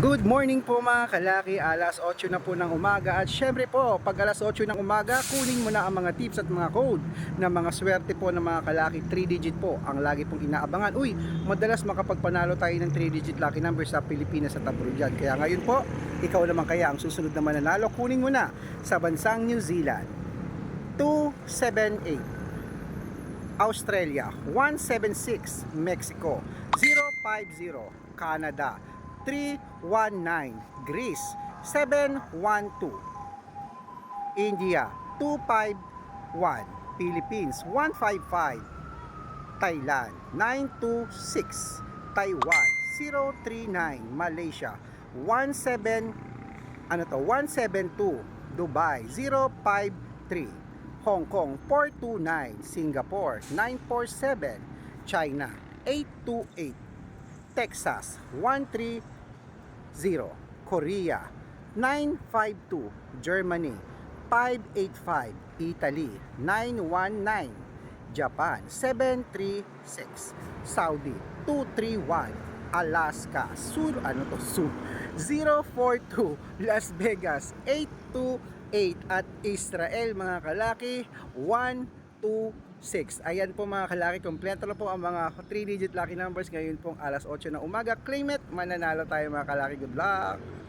Good morning po mga kalaki, alas 8 na po ng umaga. At syempre po pag alas 8 ng umaga kunin mo na ang mga tips at mga code na mga swerte po ng mga kalaki. 3 digit po ang lagi pong inaabangan. Uy madalas makapagpanalo tayo ng 3 digit lucky number sa Pilipinas at abroad kaya ngayon po ikaw naman kaya ang susunod na mananalo. Kunin mo na sa bansang New Zealand. 278 Australia. 176 Mexico. 050 Canada 319 Greece 712 India 251 Philippines 155 Thailand 926 Taiwan 039 Malaysia 17 ano to 172 Dubai 053 Hong Kong 429 Singapore 947 China 828 Texas 130 Korea 952 Germany 585 Italy 919 Japan 736 Saudi 231 Alaska Sur ano to Sur 042 Las Vegas 828 at Israel mga kalaki 126 Ayan po mga kalaki, kompleto na po ang mga 3 digit lucky numbers ngayon pong alas 8 na umaga. Claim it, mananalo tayo mga kalaki. Good luck!